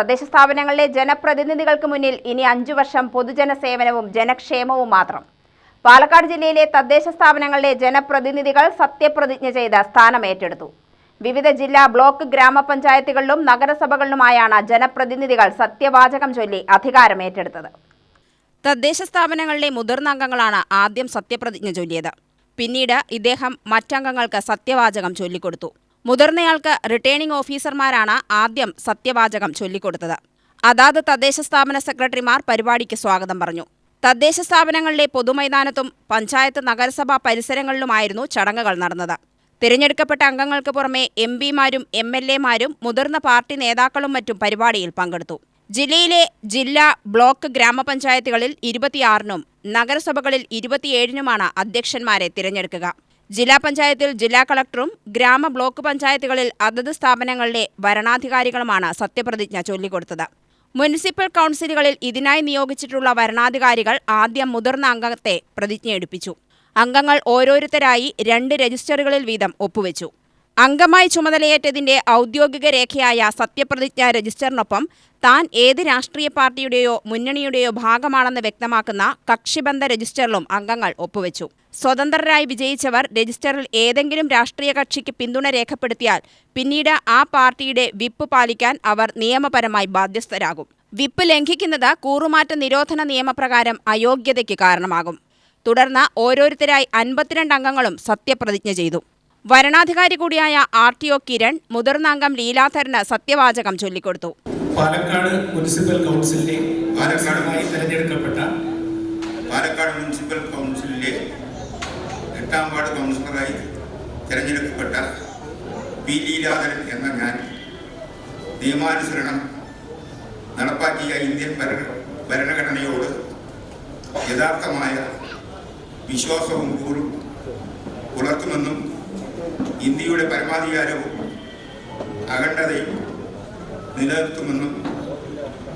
തദ്ദേശ സ്ഥാപനങ്ങളിലെ ജനപ്രതിനിധികൾക്ക് മുന്നിൽ ഇനി അഞ്ചു വർഷം പൊതുജന സേവനവും ജനക്ഷേമവും മാത്രം. പാലക്കാട് ജില്ലയിലെ തദ്ദേശ സ്ഥാപനങ്ങളിലെ ജനപ്രതിനിധികൾ സത്യപ്രതിജ്ഞ ചെയ്ത് സ്ഥാനമേറ്റെടുത്തു വിവിധ ജില്ലാ ബ്ലോക്ക് ഗ്രാമപഞ്ചായത്തുകളിലും നഗരസഭകളിലുമായാണ് ജനപ്രതിനിധികൾ സത്യവാചകം ചൊല്ലി അധികാരമേറ്റെടുത്തത് തദ്ദേശ സ്ഥാപനങ്ങളിലെ മുതിർന്ന അംഗങ്ങളാണ് ആദ്യം സത്യപ്രതിജ്ഞ ചൊല്ലിയത്. പിന്നീട് ഇദ്ദേഹം മറ്റംഗങ്ങൾക്ക് സത്യവാചകം ചൊല്ലിക്കൊടുത്തു. മുതിർന്നയാൾക്ക് റിട്ടേണിംഗ് ഓഫീസർമാരാണ് ആദ്യം സത്യവാചകം ചൊല്ലിക്കൊടുത്തത്. അതാത് തദ്ദേശ സ്ഥാപന സെക്രട്ടറിമാർ പരിപാടിക്ക് സ്വാഗതം പറഞ്ഞു. തദ്ദേശ സ്ഥാപനങ്ങളിലെ പൊതുമൈതാനത്തും പഞ്ചായത്ത് നഗരസഭാ പരിസരങ്ങളിലുമായിരുന്നു ചടങ്ങുകൾ നടന്നത്. തിരഞ്ഞെടുക്കപ്പെട്ട അംഗങ്ങൾക്ക് പുറമെ എം പിമാരും എം എൽ എമാരും മുതിർന്ന പാർട്ടി നേതാക്കളും മറ്റും പരിപാടിയിൽ പങ്കെടുത്തു. ജില്ലയിലെ ജില്ലാ ബ്ലോക്ക് ഗ്രാമപഞ്ചായത്തുകളിൽ ഇരുപത്തിയാറിനും നഗരസഭകളിൽ ഇരുപത്തിയേഴിനുമാണ് അധ്യക്ഷന്മാരെ തിരഞ്ഞെടുക്കുക. ജില്ലാ പഞ്ചായത്തിൽ ജില്ലാ കളക്ടറും ഗ്രാമ ബ്ലോക്ക് പഞ്ചായത്തുകളിൽ അതത് സ്ഥാപനങ്ങളിലെ വരണാധികാരികളുമാണ് സത്യപ്രതിജ്ഞ ചൊല്ലിക്കൊടുത്തത്. മുനിസിപ്പൽ കൗൺസിലുകളിൽ ഇതിനായി നിയോഗിച്ചിട്ടുള്ള വരണാധികാരികൾ ആദ്യം മുതിർന്ന അംഗത്തെ പ്രതിജ്ഞയെടുപ്പിച്ചു. അംഗങ്ങൾ ഓരോരുത്തരായി രണ്ട് രജിസ്റ്ററുകളിൽ വീതം ഒപ്പുവെച്ചു. അംഗമായി ചുമതലയേറ്റതിന്റെ ഔദ്യോഗിക രേഖയായ സത്യപ്രതിജ്ഞ രജിസ്റ്ററിനൊപ്പം താൻ ഏത് രാഷ്ട്രീയ പാർട്ടിയുടെയോ മുന്നണിയുടെയോ ഭാഗമാണെന്ന് വ്യക്തമാക്കുന്ന കക്ഷിബന്ധ രജിസ്റ്ററിലും അംഗങ്ങൾ ഒപ്പുവെച്ചു. സ്വതന്ത്രരായി വിജയിച്ചവർ രജിസ്റ്ററിൽ ഏതെങ്കിലും രാഷ്ട്രീയ കക്ഷിക്ക് പിന്തുണ രേഖപ്പെടുത്തിയാൽ പിന്നീട് ആ പാർട്ടിയുടെ വിപ്പ് പാലിക്കാൻ അവർ നിയമപരമായി ബാധ്യസ്ഥരാകും. വിപ്പ് ലംഘിക്കുന്നത് കൂറുമാറ്റ നിരോധന നിയമപ്രകാരം അയോഗ്യതയ്ക്ക് കാരണമാകും. തുടർന്ന് ഓരോരുത്തരായി അൻപത്തിരണ്ട് അംഗങ്ങളും സത്യപ്രതിജ്ഞ ചെയ്തു. വരണാധികാരി കൂടിയായ ആർ ടി ഒ കിരൺ മുതിർന്ന അംഗം ലീലാധരന് സത്യവാചകം ചൊല്ലിക്കൊടുത്തു. പാലക്കാട് മുനിസിപ്പൽ കൗൺസിലിലെ പാലക്കാടുമായി തെരഞ്ഞെടുക്കപ്പെട്ട പാലക്കാട് മുനിസിപ്പൽ കൗൺസിലിലെ എട്ടാം വാർഡ് കൗൺസിലറായി തിരഞ്ഞെടുക്കപ്പെട്ട പി ലീലാധരൻ എന്ന ഞാൻ നിയമാനുസരണം നടപ്പാക്കിയ ഇന്ത്യൻ ഭരണ ഭരണഘടനയോട് യഥാർത്ഥമായ വിശ്വാസവും കൂറും പുലർത്തുമെന്നും ഇന്ത്യയുടെ പരമാധികാരവും അഖണ്ഡതയും നിലനിർത്തുമെന്നും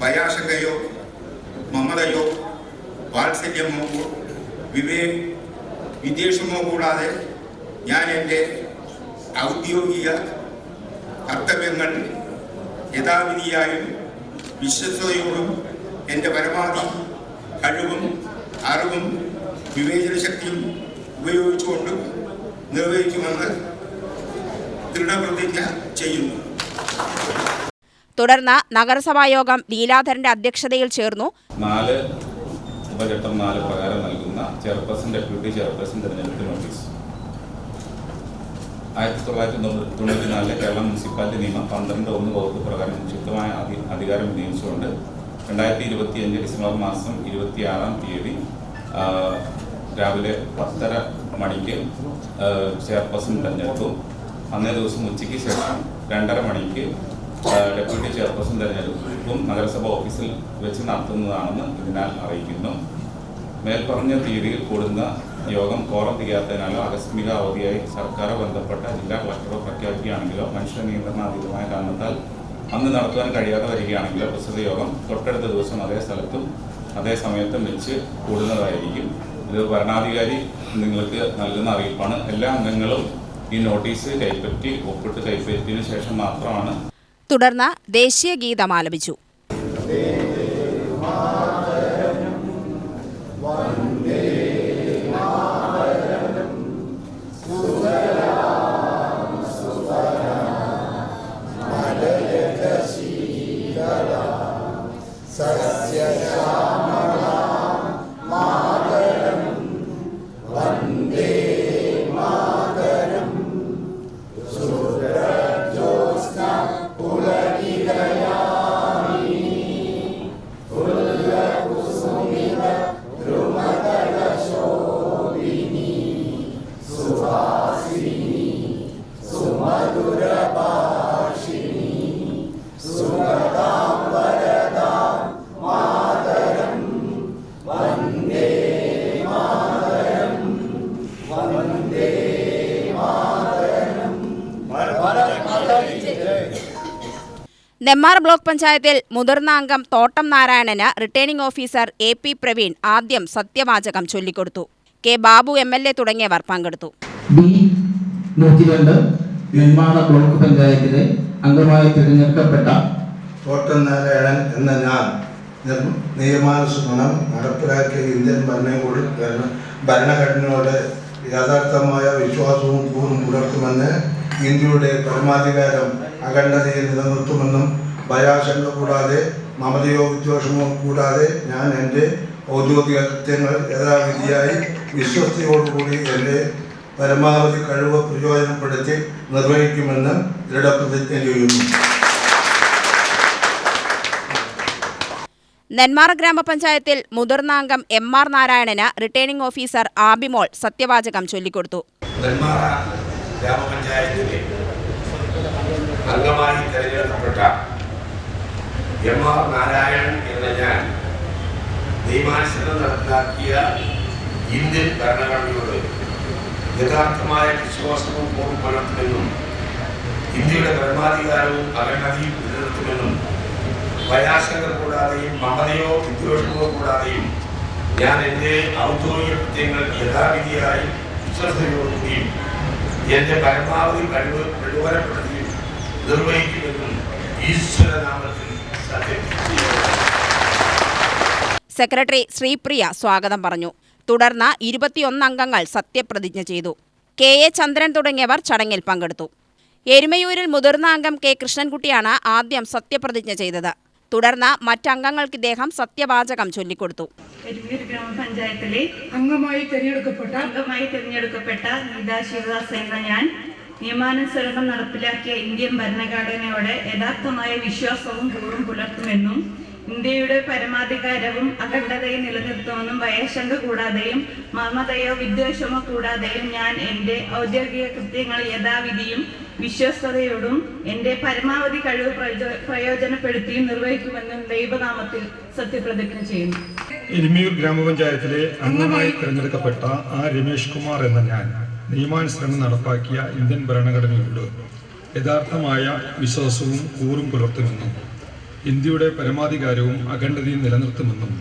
ഭയാശങ്കയോ മമതയോ വാത്സല്യമോ വിവേ വിദ്വേഷമോ കൂടാതെ ഞാൻ എന്റെ ഔദ്യോഗിക കർത്തവ്യങ്ങൾ യഥാവിധിയായും വിശ്വസ്തയോടും എന്റെ പരമാവധി കഴിവും അറിവും വിവേചന ശക്തിയും ഉപയോഗിച്ചുകൊണ്ടും നിർവഹിക്കുമെന്ന് ദൃഢപ്രതിജ്ഞ ചെയ്യുന്നു. തുടർന്ന് നഗരസഭായോഗം ലീലാധരന്റെ അധ്യക്ഷതയിൽ ചേർന്നു. നാല് ഉപഘട്ടം നാല് പ്രകാരം നൽകുന്ന ചെയർപേഴ്സൺ ഡെപ്യൂട്ടി ചെയർപേഴ്സൺ തിരഞ്ഞെടുപ്പ് നോട്ടീസ്. ആയിരത്തി തൊള്ളായിരത്തി തൊണ്ണൂറ്റി നാലിലെ കേരള മുനിസിപ്പാലിറ്റി നിയമം പന്ത്രണ്ട് ഒന്ന് വകുപ്പ് പ്രകാരം നിക്ഷിപ്തമായ അധി അധികാരം വിനിയോഗിച്ചുകൊണ്ട് രണ്ടായിരത്തി ഇരുപത്തി അഞ്ച് ഡിസംബർ മാസം ഇരുപത്തിയാറാം തീയതി രാവിലെ പത്തര മണിക്ക് ചെയർപേഴ്സൺ തിരഞ്ഞെടുത്തു അന്നേ ദിവസം ഉച്ചയ്ക്ക് ശേഷം രണ്ടര മണിക്ക് ഡെപ്യൂട്ടി ചെയർപേഴ്സൺ തെരഞ്ഞെടുപ്പും നഗരസഭ ഓഫീസിൽ വെച്ച് നടത്തുന്നതാണെന്ന് ഇതിനാൽ അറിയിക്കുന്നു. മേൽപ്പറഞ്ഞ തീയതിയിൽ കൂടുന്ന യോഗം കോറം തികയാത്തതിനാലോ ആകസ്മിക അവധിയായി സർക്കാരോ ബന്ധപ്പെട്ട ജില്ലാ കളക്ടറോ പ്രഖ്യാപിക്കുകയാണെങ്കിലോ മനുഷ്യ നിയന്ത്രണാതീതമായ കാരണത്താൽ അന്ന് നടത്തുവാൻ കഴിയാതെ വരികയാണെങ്കിലോ പ്രസിദ്ധ യോഗം തൊട്ടടുത്ത ദിവസം അതേ സ്ഥലത്തും അതേ സമയത്തും വെച്ച് കൂടുന്നതായിരിക്കും. ഇത് ഭരണാധികാരി നിങ്ങൾക്ക് നൽകുന്ന അറിയിപ്പാണ്. എല്ലാ അംഗങ്ങളും ഈ നോട്ടീസ് കൈപ്പറ്റി ഒപ്പിട്ട് കൈപ്പറ്റിയതിനു ശേഷം മാത്രമാണ് തുടർന്ന് ദേശീയ ഗീതം ആലപിച്ചു. നെമ്മാർ ബ്ലോക്ക് പഞ്ചായത്തിൽ മുതിർന്ന അംഗം Thottam Narayanan returning officer A P Praveen ആദ്യം സത്യവാചകം ചൊല്ലിക്കൊടുത്തു. K Babu M L A തുടങ്ങിയവർ പങ്കെടുത്തു. ബി നൂറ്റി രണ്ട് നെന്മാറ ബ്ലോക്ക് പഞ്ചായത്തിലെ അംഗമായി തിരഞ്ഞെടുക്കപ്പെട്ട തോട്ടം നാരായണൻ എന്ന ഞാൻ നിയമാനുസരണം നടപ്പിലാക്കിയ ഇന്ത്യൻ ഭരണകൂട ഭരണ- ഭരണഘടനയോട് യഥാർത്ഥമായ വിശ്വാസവും കൂറും പുലർത്തുമെന്ന് ഇന്ത്യയുടെ പരമാധികാരം അഖണ്ഡതയിൽ നിലനിർത്തുമെന്നും ഭയാശങ്ക കൂടാതെ മമതയോ വിദ്വേഷമോ കൂടാതെ ഞാൻ എന്റെ ഔദ്യോഗിക കൃത്യങ്ങൾ യഥാവിധിയായി വിശ്വസ്തയോടുകൂടി എന്റെ പരമാവധി കഴിവ് പ്രയോജനപ്പെടുത്തി നിർവഹിക്കുമെന്ന് ദൃഢപ്രതിജ്ഞ ചെയ്യുന്നു. നെന്മാറ ഗ്രാമപഞ്ചായത്തിൽ മുതിർന്ന അംഗം M R Narayanan returning officer Abimol സത്യവാചകം ചൊല്ലിക്കൊടുത്തു. നെന്മാറ ഗ്രാമപഞ്ചായത്തിലെ അംഗമായി തെരഞ്ഞെടുക്കപ്പെട്ട എം ആർ നാരായണൻ എന്ന ഞാൻ നിയമാനുസരണം നടപ്പിലാക്കിയ ഇന്ത്യൻ ഭരണഘടനയോട് യഥാർത്ഥമായ വിശ്വാസവും പൂർവം പുലർത്തുമെന്നും ഇന്ത്യയുടെ പരമാധികാരവും അഖണ്ഡതയും നിലനിർത്തുമെന്നും ഭയാശങ്ക കൂടാതെയും മമതയോ വിദ്വേഷമോ കൂടാതെയും ഞാൻ എന്റെ ഔദ്യോഗിക കൃത്യങ്ങൾ യഥാവിധിയായും വിശ്വസതയോടുകൂടിയും എന്റെ പരമാവധി കഴിവ് പ്രചോദനപ്പെടുത്തിയും നിർവഹിക്കുമെന്നും ഈശ്വരനാമത്തിൽ സെക്രട്ടറി ശ്രീപ്രിയ സ്വാഗതം പറഞ്ഞു. തുടർന്ന് ഇരുപത്തിയൊന്നംഗങ്ങൾ സത്യപ്രതിജ്ഞ ചെയ്തു. കെ എ ചന്ദ്രൻ തുടങ്ങിയവർ ചടങ്ങിൽ പങ്കെടുത്തു. എരുമയൂരിൽ മുതിർന്ന അംഗം കെ കൃഷ്ണൻകുട്ടിയാണ് ആദ്യം സത്യപ്രതിജ്ഞ ചെയ്തത്. തുടർന്ന് മറ്റംഗങ്ങൾക്ക് ഇദ്ദേഹം സത്യവാചകം ചൊല്ലിക്കൊടുത്തു. ഗ്രാമപഞ്ചായത്തിലെ അംഗമായി തിരഞ്ഞെടുക്കപ്പെട്ട അംഗമായി തിരഞ്ഞെടുക്കപ്പെട്ട ഗീതാ ശിവദാസ് എന്ന ഞാൻ നിയമാനുസരണം നടപ്പിലാക്കിയ ഇന്ത്യൻ ഭരണഘടനയോട് യഥാർത്ഥമായ വിശ്വാസവും കൂറും പുലർത്തുമെന്നും ഇന്ത്യയുടെ പരമാധികാരവും അഖണ്ഡതയും നിലനിർത്തുമെന്നും ഭയശങ്ക കൂടാതെയും മമതയോ വിദ്വേഷമോ കൂടാതെയും ഞാൻ എന്റെ ഔദ്യോഗിക കൃത്യങ്ങൾ യഥാവിധിയും വിശ്വസ്തയോടും എന്റെ പരമാവധി കഴിവ് പ്രയോ- പ്രയോജനപ്പെടുത്തിയും നിർവഹിക്കുമെന്നും ദൈവനാമത്തിൽ സത്യപ്രതിജ്ഞ ചെയ്യുന്നു. എരുമിയൂർ ഗ്രാമപഞ്ചായത്തിലെ അംഗമായി തിരഞ്ഞെടുക്കപ്പെട്ട ആ രമേഷ് കുമാർ എന്ന ഞാൻ നിയമാനുസരണം നടപ്പാക്കിയ ഇന്ത്യൻ ഭരണഘടനയോട് യഥാർത്ഥമായ വിശ്വാസവും കൂറും പുലർത്തുമെന്നും ഇന്ത്യയുടെ പരമാധികാരവും അഖണ്ഡതയും നിലനിർത്തുമെന്നും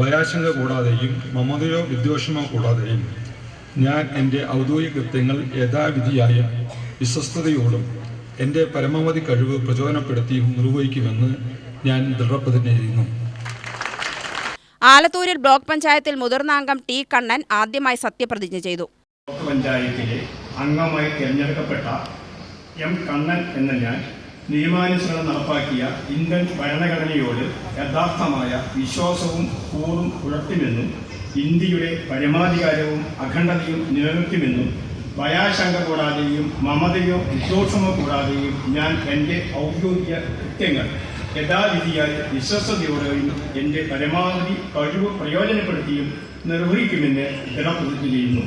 ഭയാശങ്ക കൂടാതെയും മമതയോ വിദ്വേഷമോ കൂടാതെയും ഞാൻ എന്റെ ഔദ്യോഗിക കൃത്യങ്ങൾ യഥാവിധിയായ വിശ്വസ്തയോടും എന്റെ പരമാവധി കഴിവ് പ്രചോദനപ്പെടുത്തിയും നിർവഹിക്കുമെന്ന് ഞാൻ ദൃഢപ്രതിജ്ഞ ചെയ്യുന്നു. ആലത്തൂരിൽ ബ്ലോക്ക് പഞ്ചായത്തിൽ മുതിർന്ന അംഗം ടി കണ്ണൻ ആദ്യമായി സത്യപ്രതിജ്ഞ ചെയ്തു. ബ്ലോക്ക് പഞ്ചായത്തിലെ അംഗമായി തിരഞ്ഞെടുക്കപ്പെട്ട എം കണ്ണൻ എന്ന ഞാൻ നിയമാനുസരണം നടപ്പാക്കിയ ഇന്ത്യൻ ഭരണഘടനയോട് യഥാർത്ഥമായ വിശ്വാസവും കൂറും പുലർത്തുമെന്നും ഇന്ത്യയുടെ പരമാധികാരവും അഖണ്ഡതയും നിലനിർത്തുമെന്നും ഭയാശങ്ക കൂടാതെയും മമതയോ വിദ്വേഷമോ കൂടാതെയും ഞാൻ എന്റെ ഔദ്യോഗിക കൃത്യങ്ങൾ യഥാവിധിയായി വിശ്വസതയോടെയും എന്റെ പരമാവധി കഴിവ് പ്രയോജനപ്പെടുത്തിയും നിർവഹിക്കുമെന്ന് ദൃഢപ്രതിജ്ഞ ചെയ്യുന്നു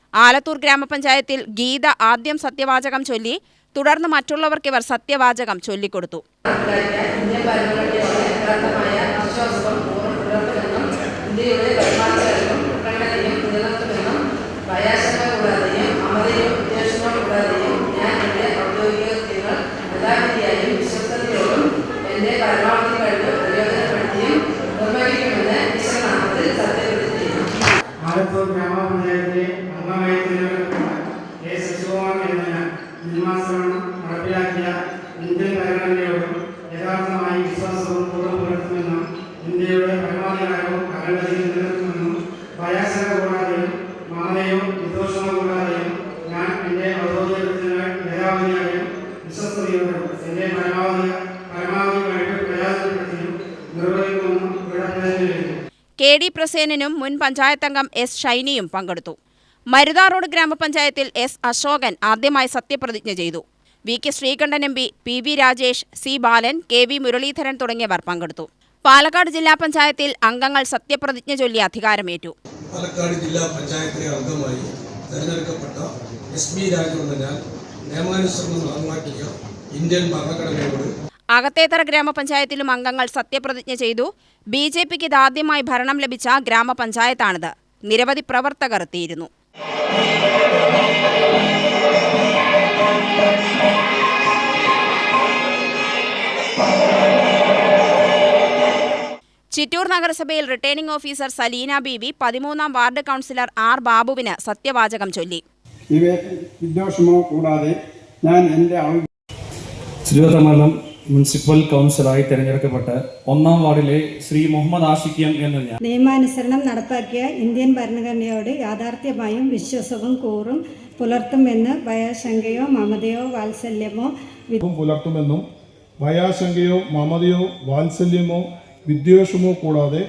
ആലത്തൂർ ഗ്രാമപഞ്ചായത്തിൽ ഗീത ആദ്യം സത്യവാചകം ചൊല്ലി തുടർന്ന് മറ്റുള്ളവർക്ക് ഇവർ സത്യവാചകം ചൊല്ലിക്കൊടുത്തു ഇന്ത്യൻ ഭരണഘടനയോട് യഥാർത്ഥമായ വിശ്വാസവും പൂർവം പുലർത്തുമെന്നും ഇന്ത്യയുടെ പരമാധികാരവും അഖണ്ഡതയും നിലനിർത്തുമെന്നും ഭയാശങ്ക കൂടാതെയും അമതയോ വിദ്വേഷമോ കൂടാതെയും ഞാൻ എന്റെ ഔദ്യോഗിക കൃത്യങ്ങൾ യഥാവിധിയായും വിശ്വസ്തയോടും എന്റെ പരമാവധി കഴിവ് പ്രയോജനപ്പെടുത്തിയും നിർവഹിക്കുമെന്ന് ഈശ്വരനാമത്തിൽ സത്യപ്രതിജ്ഞ ചെയ്യുന്നു ആലത്തൂർ ഗ്രാമപഞ്ചായത്തിലെ അംഗമായി തിരഞ്ഞെടുക്കപ്പെട്ട എ ശശികുമാർ എന്ന ഞാൻ നിയമാനുസരണം നടപ്പിലാക്കിയ ഇന്ത്യൻ ഭരണഘടനയോടും യഥാർത്ഥമായി വിശ്വാസവും പൂർവം പുലർത്തുമെന്നും ഇന്ത്യയുടെ പരമാധികാരവും അഖണ്ഡതയും നിലനിർത്തുമെന്നും ഭയാശങ്ക കൂടാതെയും കൂടാതെയും ഞാൻ എന്റെ ഔദ്യോഗിക യഥാവധിയായും വിശ്വസ്തയോടും എന്റെ പരമാവധി കെ ഡി പ്രസേനനും മുൻ പഞ്ചായത്തംഗം എസ് ഷൈനിയും പങ്കെടുത്തു. മരുതാ റോഡ് ഗ്രാമപഞ്ചായത്തിൽ എസ് അശോകൻ ആദ്യമായി സത്യപ്രതിജ്ഞ ചെയ്തു. V K Sreekandan M P P V Rajesh C Balan K V Muraleedharan തുടങ്ങിയവർ പങ്കെടുത്തു. പാലക്കാട് ജില്ലാ പഞ്ചായത്തിൽ അംഗങ്ങൾ സത്യപ്രതിജ്ഞ ചൊല്ലി അധികാരമേറ്റു. പാലക്കാട് ജില്ലാ പഞ്ചായത്തിലെ അംഗമായി തെരഞ്ഞെടുക്കപ്പെട്ട എസ് ബി രാജു എന്ന ഞാൻ നിയമാനുസരണം നടപ്പാക്കിയ ഇന്ത്യൻ ഭരണഘടനയോട് അകത്തേത്തറ ഗ്രാമപഞ്ചായത്തിലും അംഗങ്ങൾ സത്യപ്രതിജ്ഞ ചെയ്തു. ബി ജെ പിക്ക് ഇതാദ്യമായി ഭരണം ലഭിച്ച ഗ്രാമപഞ്ചായത്താണിത്. നിരവധി പ്രവർത്തകർ എത്തിയിരുന്നു. ചിറ്റൂർ നഗരസഭയിൽ റിട്ടേണിംഗ് ഓഫീസർ സലീന ബീവി പതിമൂന്നാം വാർഡ് കൗൺസിലർ ആർ ബാബുവിന് സത്യവാചകം ചൊല്ലി. വിദ്വേഷമോ കൂടാതെ ഞാൻ എന്റെ തിരുവനന്തപുരം മുനിസിപ്പൽ കൗൺസിലറായി തിരഞ്ഞെടുക്കപ്പെട്ട് ഒന്നാം വാർഡിലെ ശ്രീ മുഹമ്മദ് ആഷിഖ് എന്ന് ഞാൻ നിയമാനുസരണം നടപ്പാക്കിയ ഇന്ത്യൻ ഭരണഘടനയോട് യാഥാർത്ഥ്യമായും വിശ്വാസവും കൂറും പുലർത്തുമെന്ന് ഭയശങ്കയോ മമതയോ വാത്സല്യമോ പുലർത്തുമെന്നും ഭയാശങ്കയോ മമതയോ വാത്സല്യമോ വിദ്വേഷമോ കൂടാതെ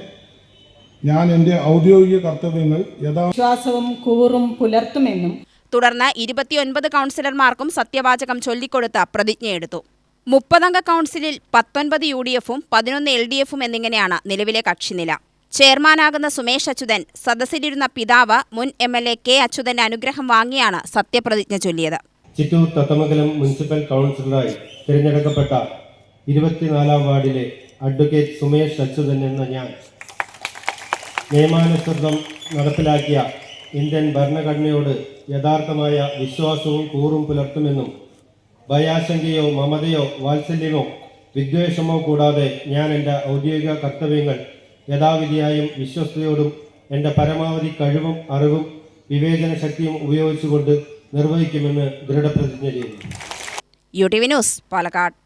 ഞാൻ എന്റെ ഔദ്യോഗിക കർത്തവ്യങ്ങൾ യഥാ വിശ്വാസവും കൂറും പുലർത്തുമെന്നും തുടർന്ന് ഇരുപത്തിയൊൻപത് കൗൺസിലർമാർക്കും സത്യവാചകം ചൊല്ലിക്കൊടുത്ത പ്രതിജ്ഞയെടുത്തു. മുപ്പതംഗ കൗൺസിലിൽ പത്തൊൻപത് യു ഡി എഫും പതിനൊന്ന് എൽ ഡി എഫും എന്നിങ്ങനെയാണ് നിലവിലെ കക്ഷിനില. ചെയർമാനാകുന്ന സുമേഷ് അച്യുതൻ സദസ്സിലിരുന്ന പിതാവ് മുൻ എം എൽ എ കെ അച്യുതന്റെ അനുഗ്രഹം വാങ്ങിയാണ് സത്യപ്രതിജ്ഞ ചൊല്ലിയത്. ചിറ്റൂർ തത്തമംഗലം മുനിസിപ്പൽ കൗൺസിലറായി തിരഞ്ഞെടുക്കപ്പെട്ട ഇരുപത്തിനാലാം വാർഡിലെ അഡ്വക്കേറ്റ് സുമേഷ് അച്യുതൻ എന്ന ഞാൻ നിയമാനുസൃതം നടപ്പിലാക്കിയ ഇന്ത്യൻ ഭരണഘടനയോട് യഥാർത്ഥമായ വിശ്വാസവും കൂറും പുലർത്തുമെന്നും ഭയാശങ്കയോ മമതയോ വാത്സല്യമോ വിദ്വേഷമോ കൂടാതെ ഞാൻ എന്റെ ഔദ്യോഗിക കർത്തവ്യങ്ങൾ യഥാവിധിയായും വിശ്വസ്തയോടും എന്റെ പരമാവധി കഴിവും അറിവും വിവേചന ശക്തിയും ഉപയോഗിച്ചുകൊണ്ട് നിർവഹിക്കുമെന്ന് ദൃഢപ്രതിജ്ഞ ചെയ്യുന്നു. U T V news Palakkad.